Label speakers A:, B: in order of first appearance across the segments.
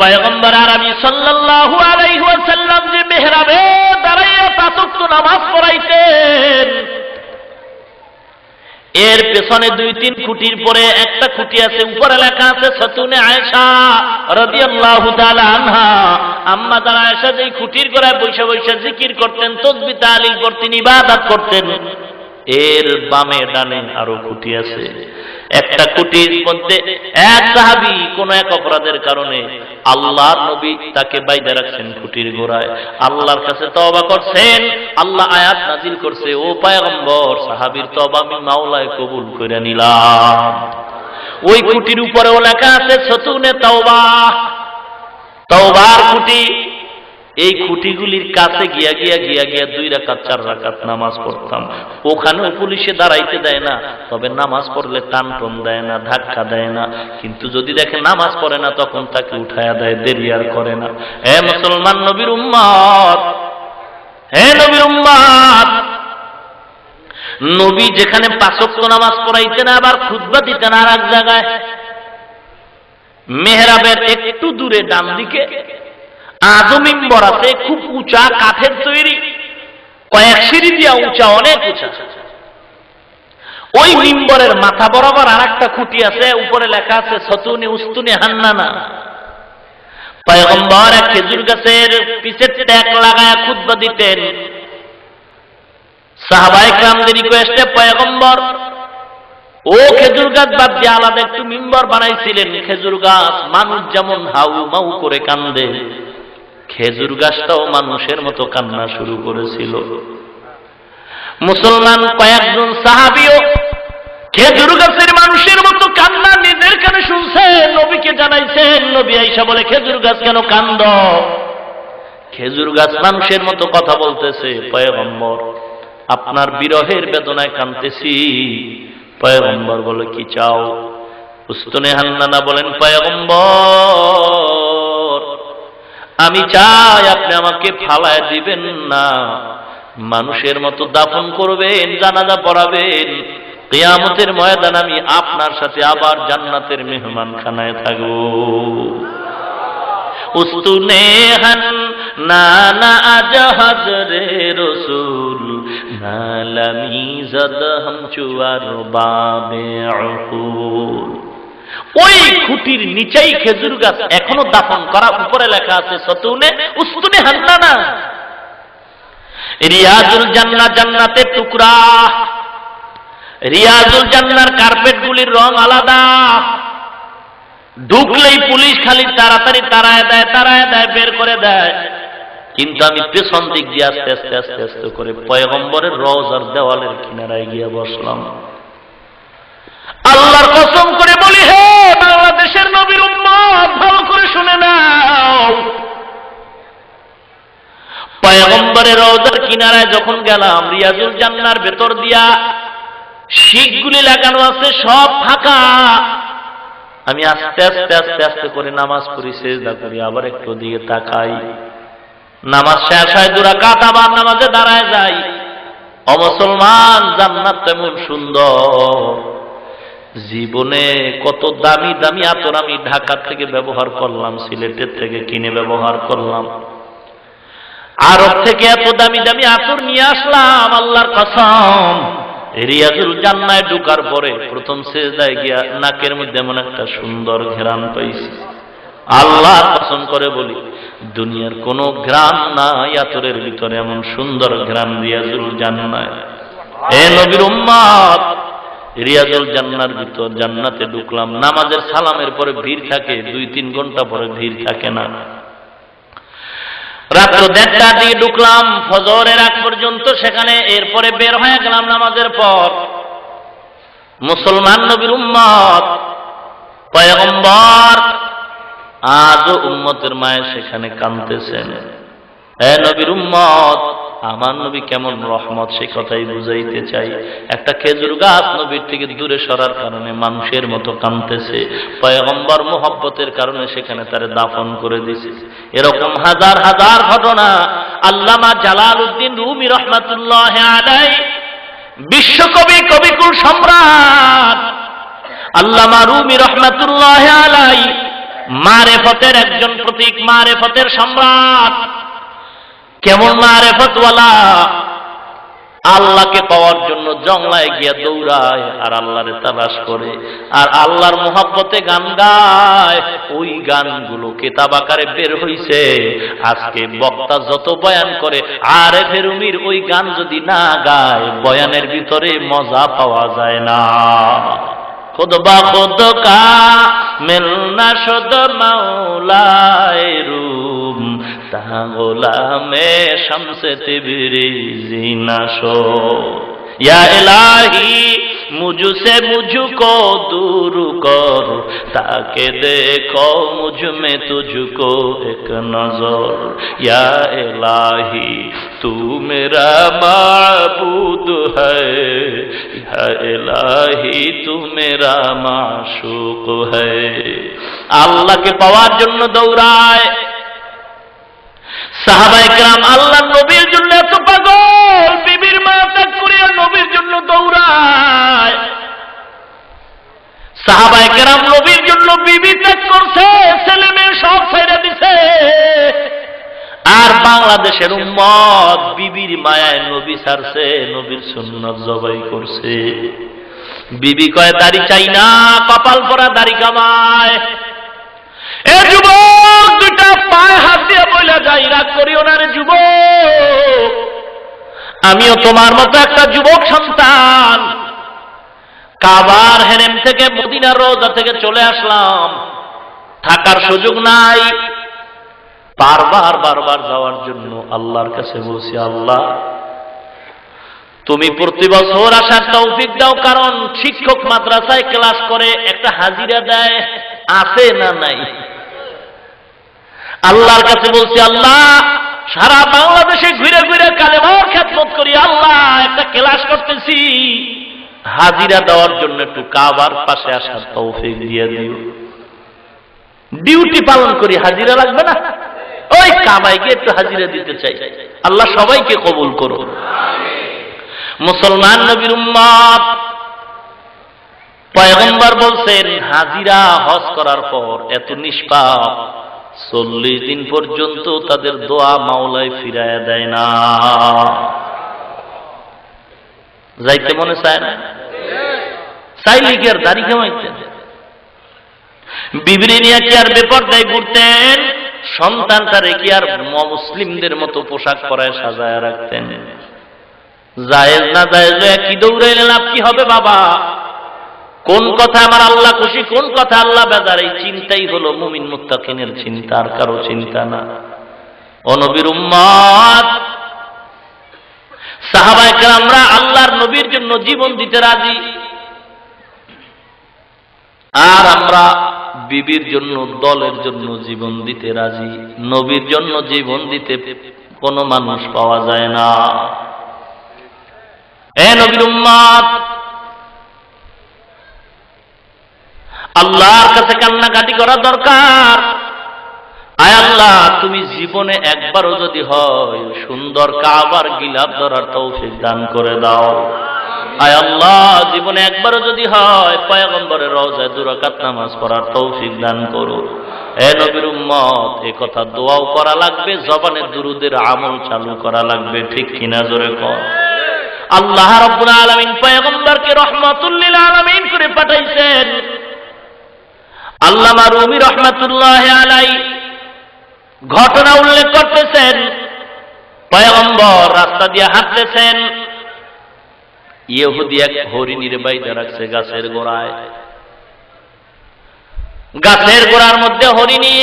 A: পয়গম্বর আরবি সাল্লাল্লাহু আলাইহি ওয়াসাল্লাম যে দাঁড়াইয়া নামাজ পড়াইতেন, এর পেছনে দুই তিন খুঁটির পরে একটা খুঁটি আছে, উপরে লেখা আছে, সতুনে আয়েশা রাদিয়াল্লাহু তাআলা আম্মা তারা আয়েশা যেই খুঁটির গোড়ায় বৈশা বৈশা জিকির করতেন, তসবি তালিল করতেন, ইবাদত করতেন। এর বামে ডানে আরও খুঁটি আছে। একটা খুঁটির মধ্যে এক সাহাবি কোন এক অপরাধের কারণে আল্লাহর নবী তাকে বাইদে রাখছেন খুঁটির গোড়ায়। আল্লাহর কাছে তওবা করছেন, আল্লাহ আয়াত নাজিল করছে, ও পায়গম্বর, সাহাবীর তওবা আমি মাওলায় কবুল করে নিলাম। ওই খুঁটির উপরেও লেখা আছে, সতুনে তওবা। তওবার খুঁটি এই খুঁটিগুলির কাছে গিয়া গিয়া গিয়া গিয়া দুই রাকাত, চার রাকাত নামাজ পড়তাম। ওখানেও পুলিশে দাঁড়াইতে দেয় না, তবে নামাজ পড়লে টান টন দেয় না, ধাক্কা দেয় না। কিন্তু যদি দেখে নামাজ পড়ে না, তখন তাকে উঠায়া দেয়, দেরি আর করে না। হে মুসলমান নবীর উম্মত, হে নবীর উম্মত, নবী যেখানে পাঁচক্ত নামাজ পড়াইতেন, আবার খুতবা দিতেন আর এক জায়গায়। মেহরাবের একটু দূরে ডান দিকে আজও মিম্বর আছে, খুব উঁচা কাঠের তৈরি। কয়েক সিঁড়ি দিয়া উঁচা, অনেক উঁচা। ওই মিম্বরের মাথা বরাবর আর একটা খুঁটি আছে, উপরে লেখা আছে, সতুনে উস্তুনে হান্নানা। পয়গম্বর এক খেজুর গাছের পিছে ট্যাক লাগায় খুতবা দিতেন। সাহাবাই ক্রামদের রিকোয়েস্টে পয়গম্বর, ও খেজুর গাছ বাদ দিয়ে আলাদা একটু মিম্বর বানাইছিলেন। খেজুর গাছ মানুষ যেমন হাউ মাউ করে কান্দে। খেজুর গাছটাও মানুষের মতো কান্না শুরু করেছিল। মুসলমান কয়েকজন সাহাবিও খেজুর গাছের মানুষের মতো কান্না নিজের কানে শুনছেন নবীকে জানাইছেন, নবী আইসা বলে, খেজুর গাছ কেন কান্দ? খেজুর গাছ মানুষের মতো কথা বলতেছে, পয়গম্বর, আপনার বিরহের বেদনায় কানতেছি পয়গম্বর বলে, কি চাও? উস্তনে হান্নানা বলেন, পয়গম্বর আমি চাই আপনি আমাকে ফালায় দিবেন না। মানুষের মতো দাফন করবেন, জানাজা পড়াবেন। কেয়ামতের ময়দান আমি আপনার সাথে আবার জান্নাতের মেহমান খানায় থাকব আজ রসুল নালামি জদ হম চুয়ার বাবে ওই খুঁটির নিচেই খেজুর গাছ। এখনও দাফন করা, উপরে লেখা আছে, সতুনে উস্তুনে হান্নানা রিয়াজুল জান্না জান্নাতের টুকরা। রিয়াজুল জান্নার কার্পেট গুলির রং আলাদা। ঢুকলেই পুলিশ খালি তাড়াতাড়ি তাড়ায় দেয় তাড়ায় দেয়, বের করে দেয়। কিন্তু আমি পেছন দিক দিয়ে আস্তে আস্তে আস্তে আস্তে করে পয়গম্বরের রওজার দেওয়ালের কিনারায় গিয়ে বসলাম। আল্লাহর কসম করে বলি, হে বাংলাদেশের নবীর উম্মত, ভালো করে শুনে নাও। পয়গম্বরের রওজার কিনারায় যখন গেলাম, রিয়াজুল জান্নার ভেতর দিয়া শিখগুলি লাগানো আছে, সব ফাঁকা। আমি আস্তে আস্তে আস্তে আস্তে করে নামাজ পড়ি, সেজদা করি, আবার একটু দিকে তাকাই। নামাজ শেষ হয় দুরা কাত আবার নামাজে দাঁড়ায় যাই। অমুসলমান জান্নাত তেমন সুন্দর। জীবনে কত দামি দামি আতর আমি ঢাকা থেকে ব্যবহার করলাম, সিলেটের থেকে কিনে ব্যবহার করলাম। আরব থেকে এত দামি দামি আতর নিয়ে আসলাম, আল্লাহর কসম। রিয়াজুল জান্নায় ঢুকার পরে প্রথম সেজদায় গিয়া নাকের মধ্যে এমন একটা সুন্দর ঘেরান পাইছি। আল্লাহ কসম করে বলি, দুনিয়ার কোন গ্রাম নাই, আতরের ভিতরে এমন সুন্দর গ্রাম রিয়াজুল জান্নায়। এ নবীর উম্মাদ রিয়াজুল জান্নার ভিতর জান্নাতে ঢুকলাম। নামাজের সালামের পরে ভিড় থাকে, দুই তিন ঘণ্টা পরে ভিড় থাকে না। রাত্র দেড়টা দিয়ে ঢুকলাম, ফজরের আগ পর্যন্ত সেখানে এরপরে বের হয়ে গেলাম নামাজের পর। মুসলমান নবীর উম্মত, পয়গম্বর, আজও উম্মতের মায়ের সেখানে কাঁদতেছেন। এ নবীর উম্মত আমার নবী কেমন রহমত সে কথাই বুঝাইতে চাই। একটা খেজুর গাছ নবীর থেকে দূরে সরার কারণে মানুষের মতো কাঁদতেছে পয়গম্বর মোহব্বতের কারণে সেখানে তারে দাফন করে দিছে। এরকম হাজার হাজার ঘটনা আল্লামা জালাল উদ্দিন রুমি রহমাতুল্লাহ বিশ্বকবি কবিকুল সম্রাট আল্লামা রুমি রহমাতুল্লাহ আলাই মারেফতের একজন প্রতীক, মারেফতের সম্রাট। কেমন মারেফতওয়ালা আল্লাহকে পাওয়ার জন্য জংলায় গিয়া দৌড়ায় আর আল্লাহরে তালাশ করে। আর আল্লাহর মোহাব্বতে গান গায়। ওই গানগুলো কেতাব আকারে বের হইছে। আজকে বক্তা যত বয়ান করে, আরে ফেরুমির ওই গান যদি না গায়, বয়ানের ভিতরে মজা পাওয়া যায় না। খুদ বা খুদ কা, মিলনা শুদ মাওলায় রুম তা গোলামে শামসে তিবরিজি নাশো ইয়া ইলাহি মুজুসে মুজুকো দূর কর। তাকে দেখো মুঝ তুঝু কো এক নজর। ইয়া এলাহি তু মেরা মাবুদ হ্যাঁ এলাহি তু মেরা মাশুক হ্যাঁ আল্লাহকে পাওয়ার জন্য দৌড়ায়। সাহাবাই কেরাম আল্লাহ নবীর জন্য এত পাগল। বিবির মা ত্যাগ করিয়া নবীর জন্য দৌড়ায়। সাহাবাই কেরাম নবীর জন্য বিবি ত্যাগ করছে, ছেলে মেয়ে সব ছেড়ে দিছে। আর বাংলাদেশের উম্মত বিবির মায়ায় নবী ছাড়ছে, নবীর সুন্নত জবাই করছে। বিবি কয়, দাড়ি চাই না, কপাল পরা দাড়ি কামায়। এ যুবক দুটা পায়ে হাত দিয়ে বলে যাই, রাগ করিও না রে যুবক। আমিও তোমার মতো একটা যুবক সন্তান। কাবার হেরেম থেকে মদিনার রোজা থেকে চলে আসলাম। থাকার সুযোগ নাই। বারবার বারবার যাওয়ার জন্য আল্লাহর কাছে বলছি, আল্লাহ, তুমি প্রতি বছর আসার তৌফিক দাও, কারণ শিক্ষক মাদ্রাসায় ক্লাস করে একটা হাজিরা দেয়, আছে না নাই? আল্লাহর কাছে বলছি, আল্লাহ, সারা বাংলাদেশে ঘুরে ঘুরে কালেমার খেদমত করি, আল্লাহ, একটা ক্লাস করতেছি। হাজিরা দেওয়ার জন্য একটু কাবার পাশে আসার তৌফিক দিয়ে দিও। ডিউটি পালন করি, হাজিরা লাগবে না? ওই কাবায় গিয়ে একটু হাজিরা দিতে চাই। আল্লাহ সবাইকে কবুল করো মুসলমান নবীর উম্মত, পয়গম্বর বলছেন, হাজিরা হজ করার পর এত নিষ্পাপ। চল্লিশ দিন পর্যন্ত তাদের দোয়া মাওলায় ফিরায় দেয় না। যাইতে মনে চায় না? চাইলে কি আর দাড়ি কেমাইতেন? বিবরি নিয়ে কি আর বেপর দেয় ঘুরতেন? সন্তানটারে কি আর মুসলিমদের মতো পোশাক পরায় সাজায় রাখতেন? জায়েজ না জায়েজ কি দৌড়াইলে লাভ কি হবে বাবা? কোন কথা আমার আল্লাহ খুশি, কোন কথা আল্লাহ বেজার, এই চিন্তাই হলো মুমিন মুত্তাকিনের চিন্তা, আর কারও চিন্তা না। অনবীর উম্মাদ সাহাবাইকে আমরা আল্লাহর নবীর জন্য জীবন দিতে রাজি। আর আমরা বিবির জন্য, দলের জন্য জীবন দিতে রাজি। নবীর জন্য জীবন দিতে কোনো মানুষ পাওয়া যায় না। এ নবীর উম্মাদ আল্লাহর কাছে কান্নাকাটি করা দরকার। আয় আল্লাহ, তুমি জীবনে একবারও যদি হয় সুন্দর কাবার গিলাপ ধরার তৌফিক দান করে দাও। আয় আল্লাহ, জীবনে একবারও যদি হয় পয়গম্বরের রওজায় দুরাকাত নামাজ পড়ার তৌফিক দান করো। এ নবীর উম্মত, এ কথা দোয়াও করা লাগবে, জবানে দুরুদের আমল চালু করা লাগবে, ঠিক কিনা জোরে কর। আল্লাহ রব্বুল আলামিন পয়গম্বরকে রহমাতুল্লিল আলামিন করে পাঠাইছেন। আল্লামা রুমি রহমাতুল্লাহ আলাই ঘটনা উল্লেখ করতেছেন, পয়গম্বর রাস্তা দিয়ে হাঁটতেছেন, ইহুদি এক হরিণীর বাইদা রাখছে গাছের গোড়ায়। গাছের গোড়ার মধ্যে হরিণী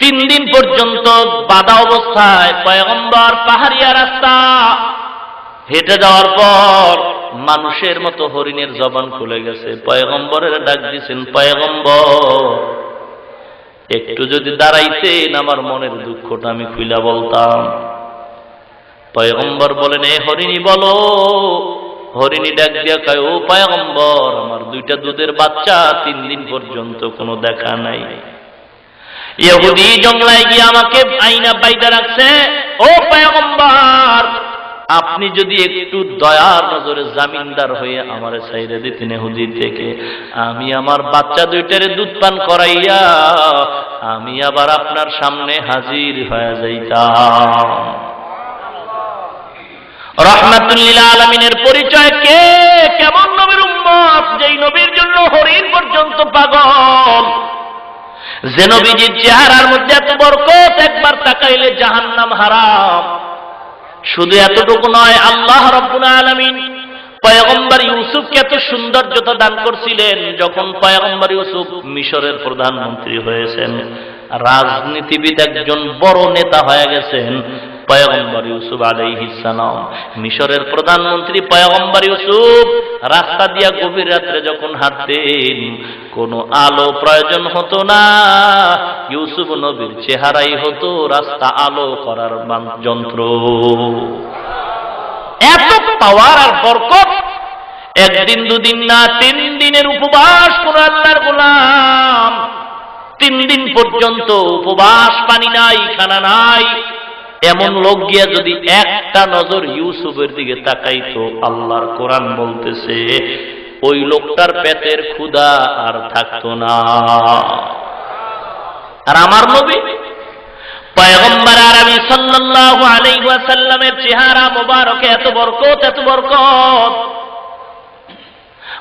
A: তিন দিন পর্যন্ত বাধা অবস্থায়, পয়গম্বর পাহাড়িয়া রাস্তা হেঁটে যাওয়ার পর মানুষের মতো হরিণের জবান খুলে গেছে। পয়গম্বরের ডাক দিছেন, পয়গম্বর, একটু যদি দাঁড়াইতেন আমার মনের দুঃখটা আমি খুইলা বলতাম। পয়গম্বর বলেন, এ হরিণী বলো। হরিণী ডাক দিয়া কয়, ও পয়গম্বর, আমার দুইটা দুধের বাচ্চা তিন দিন পর্যন্ত কোনো দেখা নাই। ইহুদি গিয়ে আমাকে আইনা বাইদা রাখছে। ও পয়গম্বর আপনি যদি একটু দয়ার নজরে জামিনদার হয়ে আমার সাইরে দিতেন হুদির থেকে, আমি আমার বাচ্চা দুইটারে দুধ পান করাইয়া, আমি আবার আপনার সামনে হাজির হয়ে যাইতাম। রহমাতুল্লিল আলমিনের পরিচয় কে? কেমন নবীর উম্মত? যেই নবীর জন্য হরিণ পর্যন্ত পাগল। যে নবীজির চেহারার মধ্যে এত বরকত, একবার তাকাইলে জাহান্নাম হারাম। শুধু এতটুকু নয়, আল্লাহ রব্বুল আলমিন পয়গম্বর ইউসুফকে এত সৌন্দর্যতা দান করছিলেন যখন পয়গম্বর ইউসুফ মিশরের প্রধানমন্ত্রী হয়েছেন। রাজনীতিবিদ একজন বড় নেতা হয়ে গেছেন। পয়গম্বর ইউসুফ আলাইহিসালাম মিশরের প্রধানমন্ত্রী পয়গম্বর ইউসুফ রাস্তা দিয়া গভীর রাত্রে যখন হাঁটতেন, কোনো আলো প্রয়োজন হতো না। ইউসুফ নবীর চেহারাই হতো রাস্তা আলো করার যন্ত্র। এত পাওয়ার আর বরকত! একদিন, দুদিন না, তিন দিনের উপবাস কোন আল্লাহর গোলাম। তিন দিন পর্যন্ত উপবাস পানি নাই, খানা নাই। এমন লোক গিয়া যদি একটা নজর ইউসুফের দিকে তাকাইতো, আল্লাহর কোরআন বলতেছে, ওই লোকটার পেটের ক্ষুধা আর থাকতো না। আর আমার নবী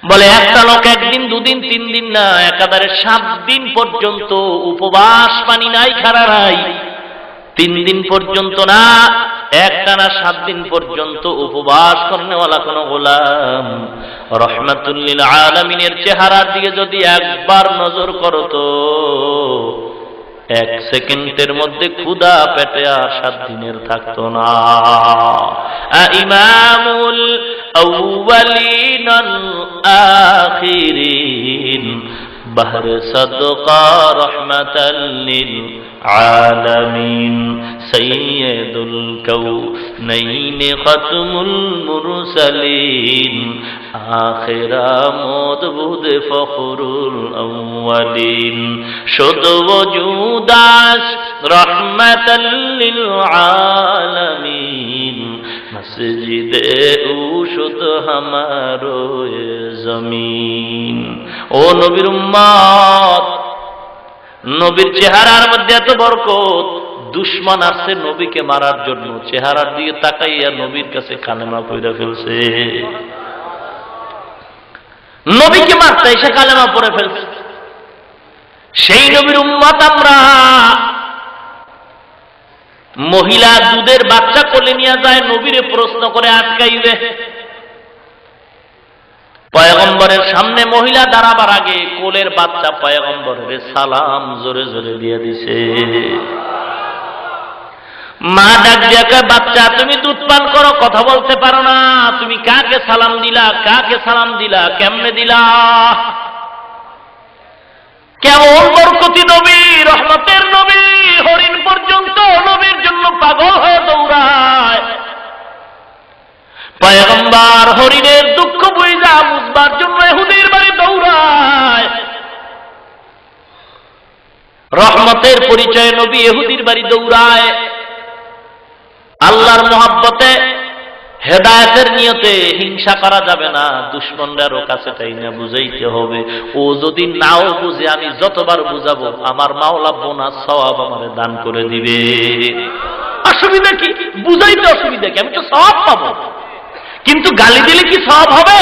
A: বলে, একটা লোক একদিন, দুদিন, তিন দিন না একাধারে সাত দিন পর্যন্ত উপবাস পানি নাই খারা নাই। তিন দিন পর্যন্ত না একটানা সাত দিন পর্যন্ত উপবাস করেনেওয়ালা কোন গোলাম রহমাতুল্লিল আলমিনের চেহারার দিকে যদি একবার নজর করতো এক সেকেন্ডের মধ্যে ক্ষুধা পেটে আর সাত দিনের থাকতো না আ ইমামুল আউয়ালিন আল আখিরিন بهر صدقة رحمة العالمين سيد الكونين ختم المرسلين آخر آمد بود فخر الأولين شد وجود رحمة للعالمين مسجد اوشد ہمارو زمین او نبیر امات নবীর চেহারার মধ্যে এত বরকত। দুশ্মন আসছে নবীকে মারার জন্য। চেহারার দিকে তাকাইয়া নবীর কাছে কালেমা পইরা ফেলছে। নবীকে মারতে এসে কালেমা পড়ে ফেলছে। সেই নবীর উম্মত আমরা। মহিলা দুধের বাচ্চা কোলে নিয়ে যায়, নবীরে প্রশ্ন করে আটকাইবে। পয়গম্বরের সামনে মহিলা দাঁড়াবার আগে কোলের বাচ্চা পয়গম্বরের সালাম জোরে জোরে দিয়ে দিছে। মা ডাক দিয়ে বাচ্চা, তুমি দুধ পান করো, কথা বলতে পারো না। তুমি কাকে সালাম দিলা, কাকে সালাম দিলা, কেমনে দিলা? কেমন বরকতি নবী, রহমতের নবী, হরিণ পর্যন্ত নবীর জন্য পাগল হয়ে দৌড়ায়। পয়গম্বার হরিণের দুঃখ বুঝা বুঝবার জন্য এহুদির বাড়ি দৌড়ায়। রহমতের পরিচয় নবী এহুদির বাড়ি দৌড়ায়। আল্লাহর মোহাব্বতে হেদায়তের নিয়তে হিংসা করা যাবে না দুশ্মনরারও কাছে তাই না বুঝাইতে হবে। ও যদি নাও বুঝে, আমি যতবার বুঝাবো, আমার মাওলা বোনাস সওয়াব আমারে দান করে দিবে। অসুবিধা কি? বুঝাইতে অসুবিধা কি? আমি তো সওয়াব পাবো। কিন্তু গালি দিলে কি সব হবে?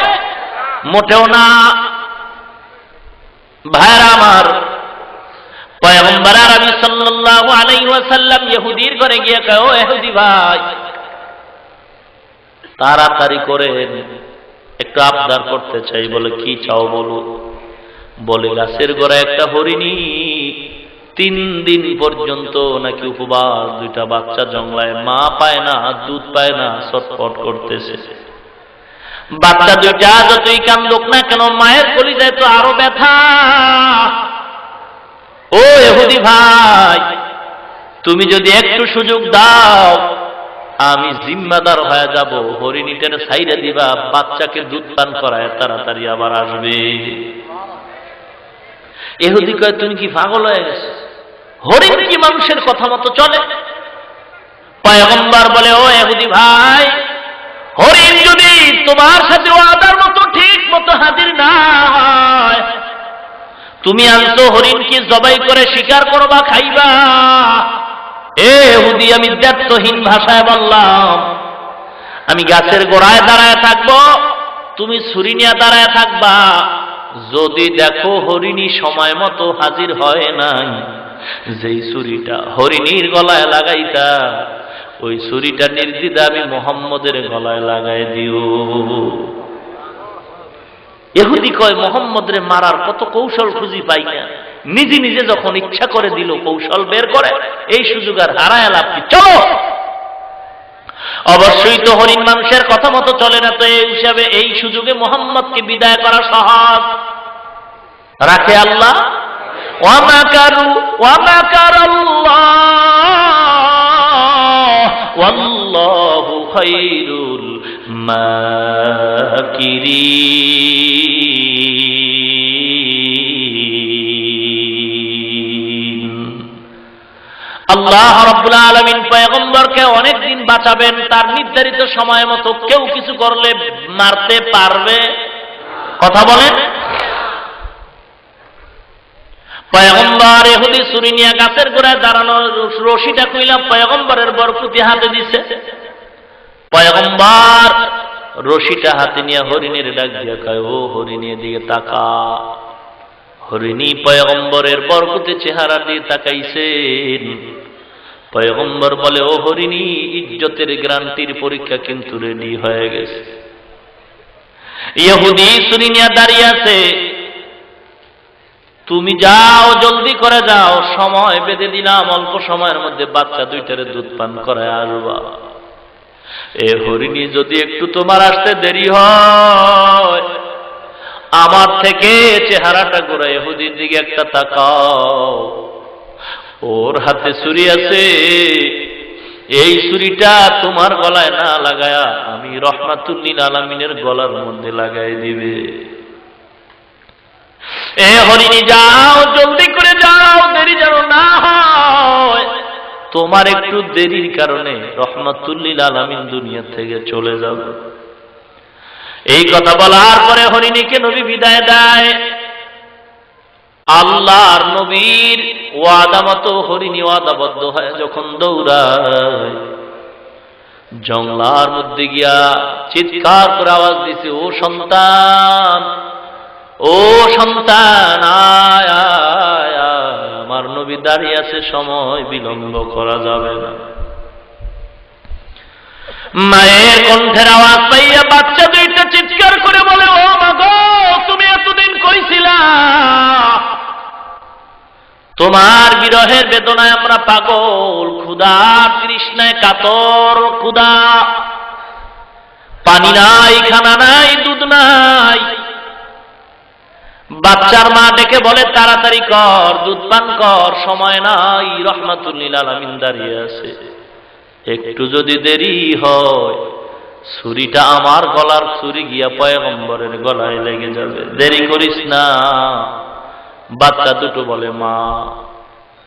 A: মোটেও না। ভাইরা আমার পয়গম্বর আরবি সাল্লাল্লাহু ঘরে গিয়ে ও ইহুদি ভাই, তাড়াতাড়ি করেন একটু আবদার করতে চাই, বলে কি চাও বলো? বলে গাছের গোড়া একটা হরিণী, তিন দিন পর্যন্ত নাকি উপবাস, দুইটা বাচ্চা জংলায় মা পায় না, দুধ পায় না, ছটফট করতেছে। বাচ্চা দুইটা যতই কান্দুক না কেন, মায়ের কলিজায় তো আরও ব্যথা। ও এহুদি ভাই, তুমি যদি একটু সুযোগ দাও, আমি জিম্মাদার হয়ে যাব হরিণীটার সাইডে দিবা, বাচ্চাকে দুধ পান করায় তাড়াতাড়ি আবার আসবে। এহুদি কয়, তুমি কি পাগল হয়ে গেছো? হরিণ কি মানুষের কথা মতো চলে? পয়গম্বর বলে, ও এহুদি ভাই তোমার সাথে ওয়াদার মতো ঠিক মতো হাজির না হয়। তুমি আনছো হরিণকে জবাই করে শিকার করবা, খাইবা। এ হুদি, আমি দ্ব্যর্থহীন ভাষায় বললাম। আমি গাছের গোড়ায় দাঁড়ায় থাকব, তুমি ছুরি নিয়ে দাঁড়ায় থাকবা। যদি দেখো হরিণী সময় মতো হাজির হয় নাই, যেই ছুরিটা হরিণীর গলায় লাগাইতা ওই ছুরিটা নির্দিদা আমি মোহাম্মদের গলায় লাগাই দিও। এহুদি কয়, মোহাম্মদরে মারার কত কৌশল খুঁজি পাই না। নিজে নিজে যখন ইচ্ছা করে দিল, কৌশল বের করে। এই সুযোগ আর হারায় লাভ কি? চলো! অবশ্যই তো হরিণ মানুষের কথা মতো চলে না তো এই হিসাবে এই সুযোগে মোহাম্মদকে বিদায় করা সহজ। রাখে আল্লাহ। ওয়ামাকারু ওয়ামাকারাল্লাহ ওয়াল্লাহু খায়রুল মাকিরিন। আল্লাহ রব্বুল আলমিন পয়গম্বরকে অনেক দিন বাঁচাবেন, তার নির্ধারিত সময় মতো কেউ কিছু করলে মারতে পারবে? কথা বলেন। পয়গম্বর এহুদি সুরিনিয়া গাছের গোড়ায় দাঁড়ানো রশিটা কইলা পয়গম্বরের বরকুতি হাতে দিছে। পয়গম্বর রশিটা হাতে নিয়ে হরিণের ডাক দিয়া কয়, ও হরিণের দিকে তাকা। হরিণী পয়গম্বরের বরকতে চেহারা দিয়ে তাকাইছেন। পয়গম্বর বলে, ও হরিণী, ইজ্জতের গ্রান্তির পরীক্ষা কিন্তু রেডি হয়ে গেছে। ইহুদি সুরিনিয়া দাঁড়িয়ে আছে। তুমি যাও, জলদি করে যাও। সময় বেঁধে দিলাম, অল্প সময়ের মধ্যে বাচ্চা দুইটারে দুধ পান করায় আসবা। এ হরিণী, যদি একটু তোমার আসতে দেরি হয়, আমার থেকে চেহারাটা গোড়া এহুদির দিকে একটা তাকাও। ওর হাতে ছুরি আছে, এই ছুরিটা তোমার গলায় না লাগায়া আমি রহমাতুল্লিন আলামিনের গলার মধ্যে লাগাই দিবে। এ হরিণী যাও, জলদি করে যাও, দেরি যেন না হয়। তোমার একটু দেরির কারণে রহমাতুল্লিল আলামিন দুনিয়া থেকে চলে যাবে। এই কথা বলার পরে হরিণীকে নবী বিদায় দেয়। আল্লাহর নবীর ওয়াদা মতো হরিণী ওয়াদাবদ্ধ হয় যখন দৌড়ায় জংলার মধ্যে গিয়া চিৎকার করে আওয়াজ দিছে, ও সন্তান ও সন্তান আমার নবী দাঁড়িয়ে আছে, সময় বিলম্ব করা যাবে না। মায়ের কণ্ঠের আওয়াজ পাইয়া বাচ্চা দুইটা চিৎকার করে বলে, ও মা গো, তুমি এতদিন কইছিলা, তোমার বিরহের বেদনায় আমরা পাগল ক্ষুদা তৃষ্ণায় কাতর ক্ষুদা পানি নাই, খানা নাই, দুধ নাই বাচ্চার মা ডেকে বলে, তাড়াতাড়ি কর, দুধ পান কর, সময় নাই রহমাতুল্লিল আলমিন দাঁড়িয়ে আছে। একটু যদি দেরি হয়, ছুরিটা আমার গলার ছুরি গিয়া পয়গম্বরের গলায় লেগে যাবে। দেরি করিস না। বাচ্চা দুটো বলে, মা,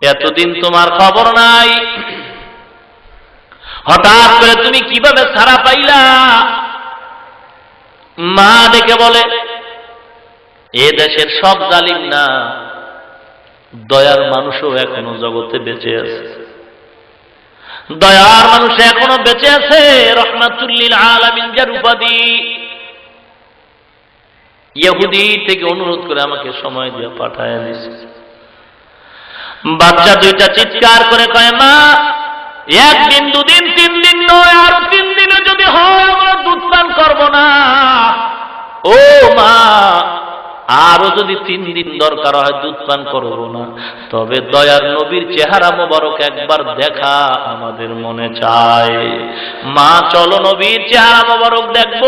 A: এতদিন তোমার খবর নাই। হঠাৎ করে তুমি কীভাবে ছাড়া পাইলা? মা ডেকে বলে এ দেশের সব জালিম না, দয়ার মানুষও এখনও জগতে বেঁচে আছে। দয়ার মানুষ এখনও বেঁচে আছে, রহমাতুল্লিল আলামিন যার উপাধি ইহুদি থেকে অনুরোধ করে আমাকে সময় দিয়ে পাঠায় দিছে। বাচ্চা দুইটা চিৎকার করে কয়, মা, একদিন, দুদিন, তিন দিন নয়, আরও তিন দিনে যদি হয়, আমরা দুধ পান করব না। ও মা আরও যদি তিন দিন দরকার হয়, দুধ পান করব না। তবে দয়ার নবীর চেহারা মোবারক একবার দেখা আমাদের মনে চায়। মা, চলো নবীর চেহারা মোবারক দেখব।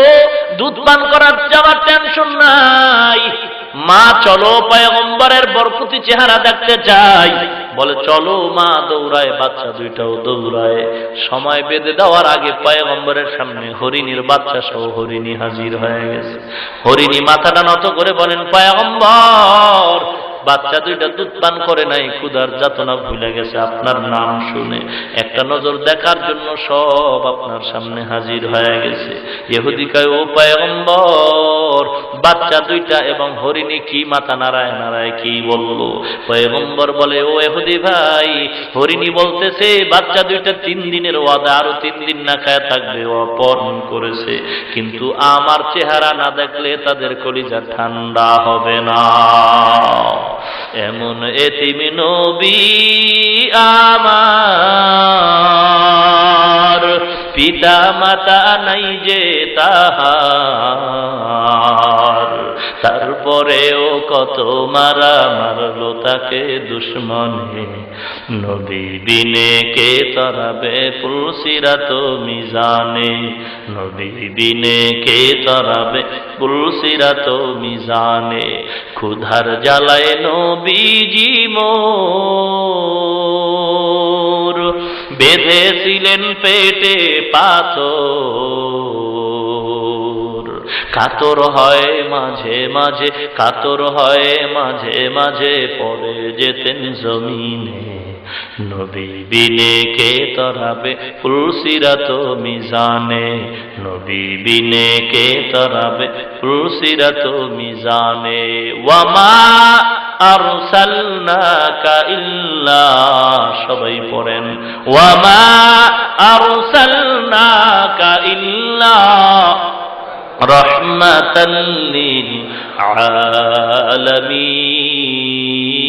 A: দুধ পান করার যাওয়ার টেনশন নাই। মা, চলো পয়গম্বরের বরকুতি চেহারা দেখতে চাই। বলে, চলো মা, দৌড়ায়, বাচ্চা দুইটাও দৌড়ায়। সময় বেঁধে দেওয়ার আগে পয়গম্বরের সামনে হরিণীর বাচ্চা সহ হরিণী হাজির হয়ে গেছে। হরিণী মাথাটা নত করে বলেন পয়গম্বর বাচ্চা দুইটা দুধ পান করে নাই, ক্ষুধার যাতনা ভুলে গেছে, আপনার নাম শুনে। একটা নজর দেখার জন্য সব আপনার সামনে হাজির হয়ে গেছে। ইহুদি কয়, ও বাচ্চা দুইটা এবং হরিণী কি মাথা নারায় নারায় কি বলল? পয়গম্বর বলে, ও এহুদি ভাই, হরিণী বলতেছে, বাচ্চা দুইটা তিন দিনের ওয়াদা, আরও তিন দিন না খায় থাকবে, অপহরণ করেছে। কিন্তু আমার চেহারা না দেখলে তাদের কলিজা ঠান্ডা হবে না। এমন এতিম নবী আমার। পিতা মাতা নাই যে তাহার। তারপরেও কত মারা মারলো তাকে দুশ্মনে। নবী বিনে কে তরাবে পুলসিরাত মিজানে। নবী বিনে কে তরাবে পুলসিরাত মিজানে। ক্ষুধার জ্বালায় নবীজি মোর। বেঁধেছিলেন পেটে পাথর। কাতর হয় মাঝে মাঝে, কাতর হয় মাঝে মাঝে পরে যেতেন জমিনে। নবী বিনে কে তরাবে ফুলসিরাত মিজানে? নবী বিনে কে তরাবে ফুলসিরাত মিজানে? ওয়ামা আরসালনাকা ইল্লা, সবাই পড়েন। ওয়ামা আরসালনাকা ইল্লা রহমাতাল লিল আলামিন